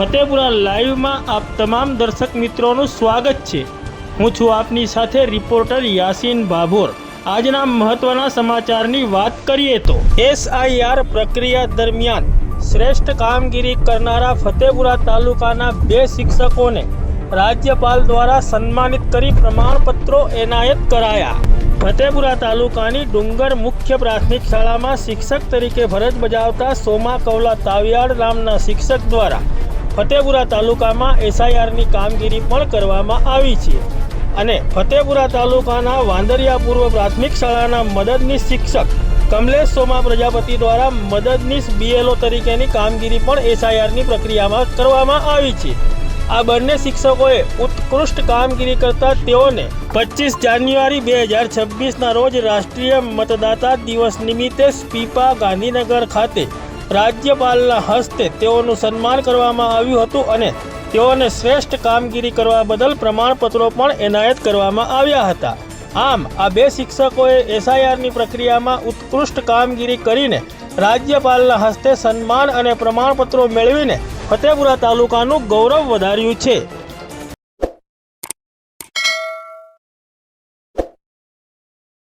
લાઈવમાં આપ તમામ દર્શક મિત્રોનું સ્વાગત છે. હું છું આપની સાથે રિપોર્ટર યાસીન ભાભોર. આજના મહત્વના સમાચારની વાત કરીએ તો, એસઆઈઆર પ્રક્રિયા દરમિયાન શ્રેષ્ઠ કામગીરી કરનારા ફતેપુરા તાલુકાના બે શિક્ષકોને રાજ્યપાલ દ્વારા સન્માનિત કરી પ્રમાણપત્રો એનાયત કરાયા. ફતેપુરા તાલુકાની ડુંગર મુખ્ય પ્રાથમિક શાળામાં શિક્ષક તરીકે ફરજ બજાવતા સોમા કૌલા તાવિયાડ નામના શિક્ષક દ્વારા ફતેપુરા તાલુકામાં એસઆઈઆરની કામગીરી પણ કરવામાં આવી છે. અને ફતેપુરા તાલુકાના વાંદરિયા પૂર્વ પ્રાથમિક શાળાના મદદનીશ શિક્ષક કમલેશ સોમા પ્રજાપતિ દ્વારા મદદનીશ બીએલઓ તરીકેની કામગીરી પણ એસઆઈઆરની પ્રક્રિયામાં કરવામાં આવી છે. આ બંને શિક્ષકોએ ઉત્કૃષ્ટ કામગીરી કરતા તેઓને પચીસ જાન્યુઆરી બે હજાર છવ્વીસના રોજ રાષ્ટ્રીય મતદાતા દિવસ નિમિત્તે સ્પીપા ગાંધીનગર ખાતે રાજ્યપાલના હસ્તે તેઓનું સન્માન કરવામાં આવ્યું હતું અને તેઓને શ્રેષ્ઠ કામગીરી કરવા બદલ પ્રમાણપત્રો પણ એનાયત કરવામાં આવ્યા હતા. આમ, આ બે શિક્ષકોએ એસઆઈઆરની પ્રક્રિયામાં ઉત્કૃષ્ટ કામગીરી કરીને રાજ્યપાલના હસ્તે સન્માન અને પ્રમાણપત્રો મેળવીને ફતેપુરા તાલુકાનું ગૌરવ વધાર્યું છે.